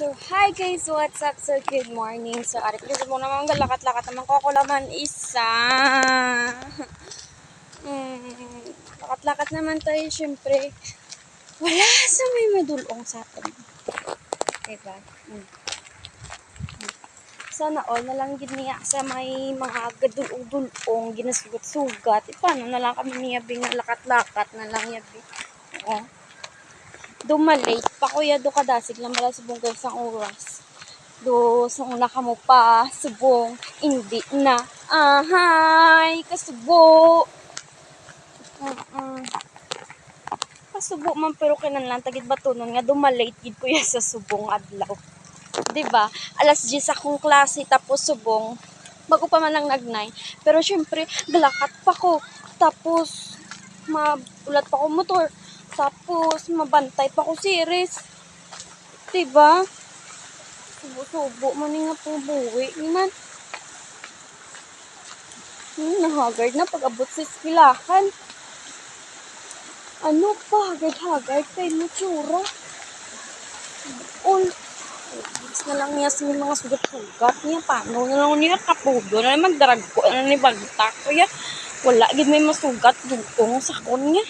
So, hi guys, what's up? So, good morning. So, ari please mo naman galakat-lakat naman ko ako laman isa. Mm, lakat-lakat naman tayo, syempre. Wala sa may madulong sa atin. Diba? Mm. Sana all na lang gid niya sa may mga gadulong ginasugat-sugat. E, paano na lang kami niya bing lakat-lakat na lang yabi. Oo pa kuya do kadasig lang bala subong ang oras. Do sa una ka mo pa subong hindi na ahay kasubo. Uh kasubo man pero kinanlan tagid batunon nga dumalate gid kuya sa subong adlaw. Di ba? Alas 10 akong klase tapos subong bago pa man lang nagnay. Pero syempre galakat pa ko tapos mabulat pa ko motor tapos, mabantay pa ko series. Diba? Subo-subo man nga po buwi. Inan. Hmm, nahagard na pag-abot sa skilahan. Ano pa? Hagard-hagard kay Lutsura. All. Bis na lang niya sa mga sugat-sugat niya. Paano na lang niya kapudo na magdarag ko. Ano ni bagtak ko ya. Wala gid may masugat dugtong sa kon niya.